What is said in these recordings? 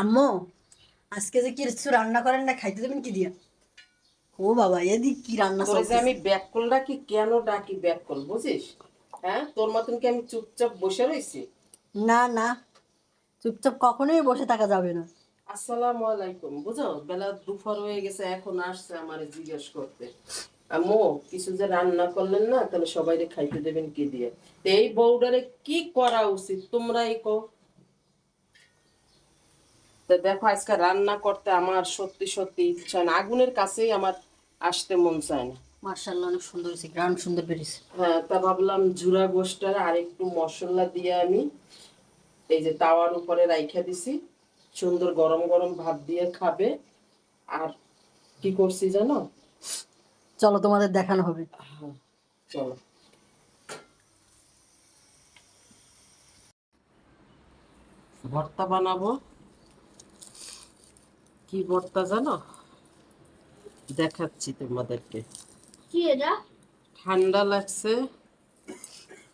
আম্মু আজকে যে কিছু রান্না করেন না খাইতে দেবেন কি দিয়া? ও বাবা এদি কি রান্না চলতেছে? আমি ব্যাককল ডাকি কেন ডাকি ব্যাককল বুঝিস? হ্যাঁ? তোর মতন কি আমি চুপচাপ বসে রইছি? না না। চুপচাপ কখনোই বসে থাকা যাবে না। আসসালামু আলাইকুম বুঝো? বেলা দুপুর হয়ে গেছে এখন আসছে আমারে জিজ্ঞেস করতে। আম্মু কিছু যে রান্না করলেন না তাহলে সবাইরে খাইতে দেবেন কি দিয়ে? এই বউডারে কি করা উচিত তোমরাই কো তো দেখো আজকে রান্না করতে আমার সত্যি সত্যি ইচ্ছা না। আগুনের কাছেই আমার আসতে মন চায় না। মার্শাল্লাহ অনেক সুন্দর হয়েছে গ্রাউন্ড সুন্দর বেরিয়েছে। হ্যাঁ তা ভাবলাম জুরা গোষ্ঠটার আর একটু মশলা দিয়ে আমি এই যে তাওয়ার উপরে রাইখা দিছি। সুন্দর গরম গরম ভাত দিয়ে খাবে। আর কি করছি জানো? চলো তোমাদের দেখানো হবে। হ্যাঁ, চলো। ভর্তা বানাবো। কি ভর্তা জানো? দেখাচ্ছি তোমাদেরকে। কি এটা? ঠান্ডা লাগছে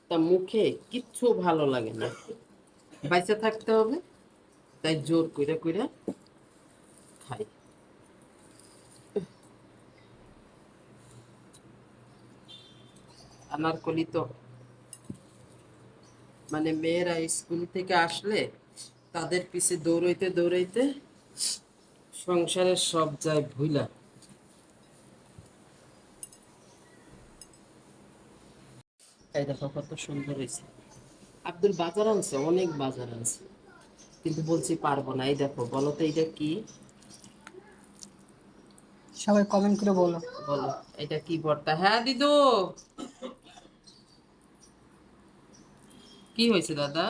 তা মুখে কিচ্ছু ভালো লাগে না। বাইচে থাকতে হবে তাই জোর কইরা কইরা খাই। আনারকলি তো মানে মেয়েরা স্কুল থেকে আসলে তাদের পিছে দৌড়াইতে দৌড়াইতে সংসারের সব যায় ভুইলা। এই দেখো কত সুন্দর হয়েছে। আব্দুল বাজার আনছে অনেক বাজার আনছে। কিন্তু বলছি পারব না এই দেখো বলো তো এইটা কি? সবাই কমেন্ট করে বলো। বলো এটা কি ভর্তা হ্যাঁ দিদু। কি হয়েছে দাদা?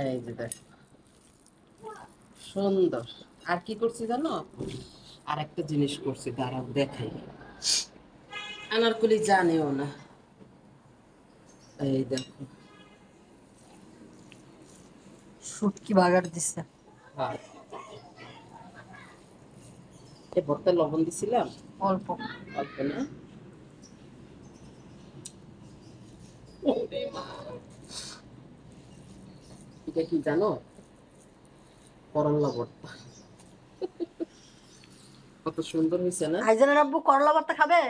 এই যে দেখো। সুন্দর। আর কি করছি জানো? আর একটা জিনিস করছি দাঁড়াও দেখাই। আনারকলি জানেও না। এই দেখো। শুটকি বাগার দিচ্ছে হ্যাঁ। এই ভর্তা লবণ দিছিলাম? অল্প। অল্প না? এটা কি জানো? করল্লা ভর্তা। কত সুন্দর হয়েছে না? আইজানের আব্বু করলা ভর্তা খাবে?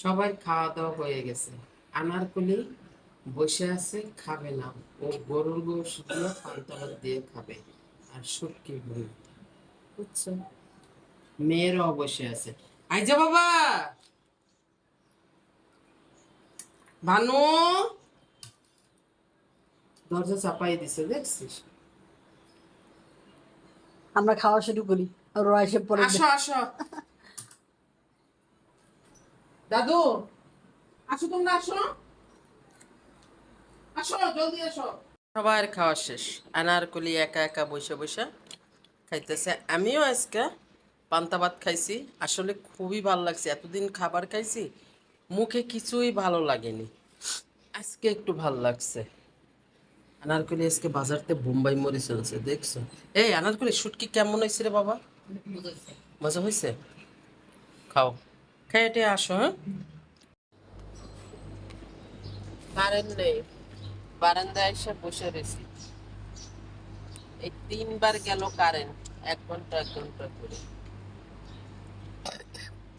সবার খাওয়া দাওয়া হয়ে গেছে। আনারকলি বসে আছে খাবে না। ও গরুর গোশ দিয়ে পান্তাভাত দিয়ে খাবে। আর শুটকি ভুল বুঝছ? মেয়েরাও বসে আছে। আইজা বাবা! ভানু! দরজা চাপাই দিছে দেখছিস? আমরা খাওয়া শুরু করি আর ওরা এসে পরে আসো আসো। দাদু আসো তোমরা আসো। আসো জলদি আসো। সবার খাওয়া শেষ। আনারকলি একা একা বসে বসে খাইতেছে। আমিও আজকে পান্তা ভাত খাইছি। আসলে খুবই ভালো লাগছে। এতদিন খাবার খাইছি মুখে কিছুই ভালো লাগেনি। আজকে একটু ভালো লাগছে। আনারকলি আজকে বাজারতে বোম্বাই মরিচ আনছে দেখছ? এই আনারকলি শুটকি কেমন হয়েছে রে বাবা? মজা হয়েছে? খাও। খেয়ে টেয়ে আসো হ্যাঁ? নেই এসে বসে এই তিনবার গেল কারেন্ট, এক ঘণ্টা এক ঘণ্টা করে।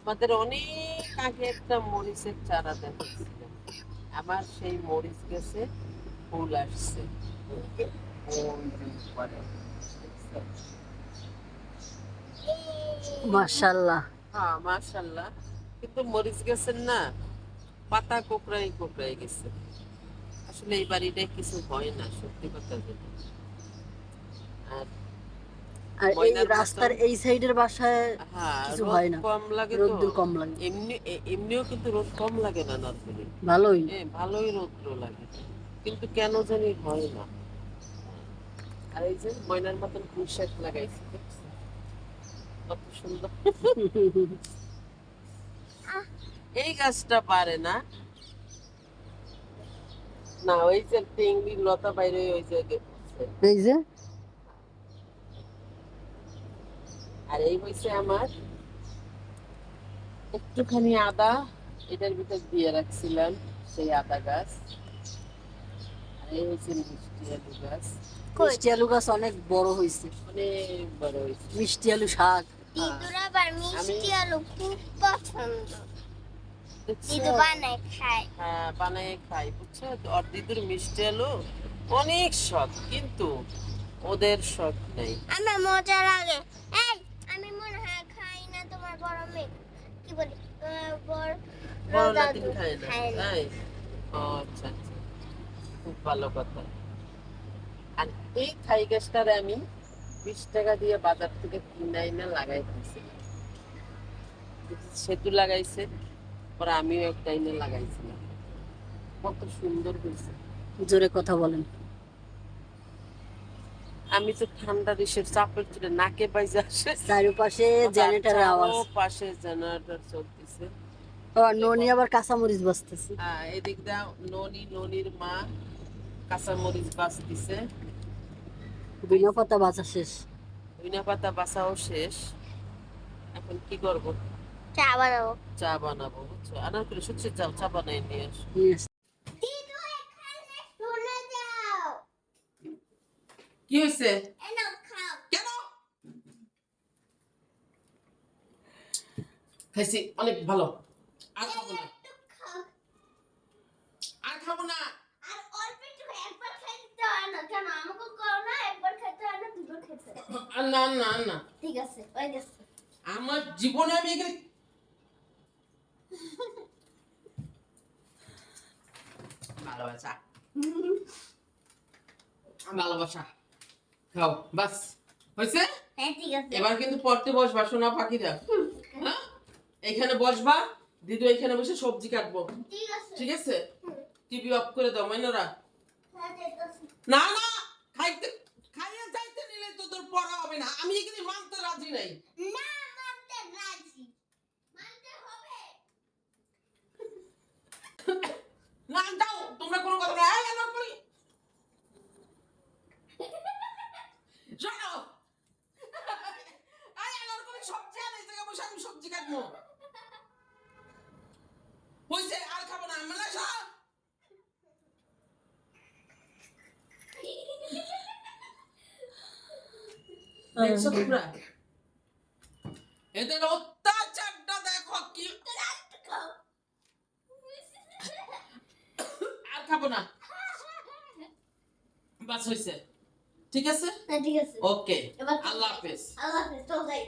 আমাদের অনেক আগে একটা মরিচের চারা দেখেছিল আমার সেই মরিচ গেছে। ফুল আসছে উপরে। মার্শাল্লাহ হ্যাঁ মাশাল্লাহ কিন্তু মরিচ গেছেন না পাতা কোকড়াই কোকড়াই গেছে। আসলে এই বাড়িটায় কিছু হয় না সত্যি কথা যেটা। আর আর এই রাস্তার এই সাইডের বাসায় হ্যাঁ কিছু রোদ হয় না। কম লাগে রোদ্দুর কম লাগে। এমনি এমনিও কিন্তু রোদ কম লাগে না নর্মালি ভালোই। হ্যাঁ ভালোই রৌদ্র লাগে। কিন্তু কেন জানি হয় না। আর এই যে ময়নার মতন পুঁই শাক লাগাইছি কত সুন্দর। এই গাছটা পারে না। না ওই যে টেঙ্গি লতা বাইরে ওই যে এই যে? আর এই হয়েছে আমার একটুখানি আদা এটার ভিতর দিয়ে রাখছিলাম সেই আদা গাছ। এই মিষ্টি আলু গাছ মিষ্টি আলু গাছ অনেক বড় হয়েছে। অনেক বড় হয়েছে। মিষ্টি আলু শাক। দিদুর আবার মিষ্টি আলু খুব পছন্দ। দিদু বানায় খায়। হ্যাঁ বানিয়ে খাই বুঝছ? আর দিদুর মিষ্টি আলু অনেক শখ কিন্তু ওদের শখ নেই। আমার মজা লাগে এই আমি মনে হয় খাই না তোমার বড় মেয়ে। কি বলি? তোমার বড় বড় খায় না। আচ্ছা আচ্ছা। খুব ভালো কথা। আর এই খাই গাছটার আমি বিশ টাকা দিয়ে বাজার থেকে কিনে এনে লাগাই দিয়েছি সেতু লাগাইছে পরে আমিও একটা এনে লাগাইছিলাম। কত সুন্দর হয়েছে। জোরে কথা বলেন। আমি তো ঠান্ডা দেশের চাপের চলে নাকে বাইজে আসে। চারিপাশে জেনারেটারের আওয়াজ। পাশে জেনারেটর চলতেছে। ননি আবার কাঁচামরিচ বাজতেছে হ্যাঁ এদিক দা ননি ননির মা কাঁচামরিচ বাস দিছে বিনা পাতা বাঁচা শেষ। ধনিয়া পাতা বাসাও শেষ। এখন কি করব? চা বানাবো। চা বানাবো বুঝছ? আনার করে সত্যি যাও চা বানাই নিয়ে আসো। কি হয়েছে খাইছি অনেক ভালো আর খাব না একটু খাও আর খাব না আর অল্প একটু একবার খেতে হয় না কেন আমাকে করো না একবার খেতে হয় না দুবার খেতে হয়। আর না না না ঠিক আছে ওই গেছে আমার জীবনে আমি এখানে ভালোবাসা ভালোবাসা খাও বাস হয়েছে ঠিক আছে এবার কিন্তু পড়তে বসবা সোনা পাখিরা। হ্যাঁ এখানে বসবা দিদু এখানে বসে সবজি কাটবো। ঠিক আছে ঠিক আছে? টিভি অফ করে দাও মাইনরা। হ্যাঁ না না খাইতে তোর পড়া হবে না। আমি এখানে মানতে রাজি নাই। না মানতে রাজি। মানতে হবে। না যাও তোমরা কোনো কথা না। এই আলো করি শোনো। এই আলো করি সবজি আনে বসে আমি সবজি কাটবো। হইছে আর খাব না। মেলা সব দেখছ তোমরা? এদের অত্যাচারটা দেখো কি। আর খাব না। বাস হয়েছে ঠিক আছে? হ্যাঁ ঠিক আছে। ওকে আল্লাহ হাফেজ। আল্লাহ হাফেজ চল যাই।